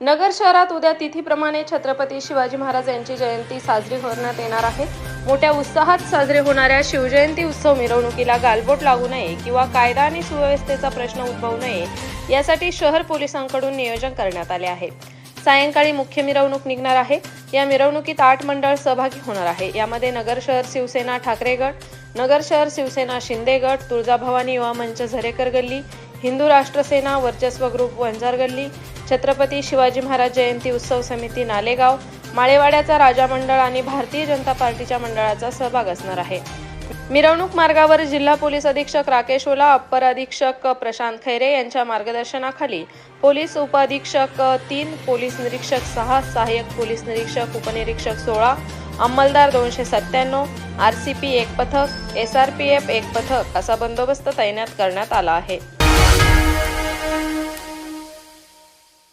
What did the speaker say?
नगर शहरात उद्या तिथीप्रमाणे छत्रपती शिवाजी महाराज यांची जयंती साजरी करण्यात येणार आहे. मोठ्या उत्साहात साजरे होणाऱ्या शिवजयंती उत्सव मिरवणुकीला गालबोट लागू नये किंवा कायदा आणि सुव्यवस्थेचा प्रश्न उद्भवू नये यासाठी शहर पोलिसांकडून नियोजन करण्यात आले आहे. सायंकाळी मुख्य मिरवणूक निघणार आहे. या मिरवणुकीत आठ मंडळ सहभागी होणार आहे. यामध्ये नगर शहर शिवसेना ठाकरेगड नगर शहर शिवसेना शिंदेगड तुळजाभवानी युवा मंच झरेकर गल्ली हिंदू राष्ट्रसेना वर्चस्व ग्रुप वंजार गल्ली छत्रपती शिवाजी महाराज जयंती उत्सव समिती नालेगाव माळेवाड्याचा राजा मंडळ आणि भारतीय जनता पार्टीच्या मंडळाचा सहभाग असणार आहे. मिरवणूक मार्गावर जिल्हा पोलीस अधीक्षक राकेश ओला अप्पर अधीक्षक प्रशांत खैरे यांच्या मार्गदर्शनाखाली पोलीस उपअधीक्षक तीन पोलीस निरीक्षक सहा सहाय्यक पोलीस निरीक्षक उपनिरीक्षक सोळा अंमलदार दोनशे सत्त्याण्णव आर सी पी एक पथक एस आर पी एफ एक पथक असा बंदोबस्त तैनात करण्यात आला आहे.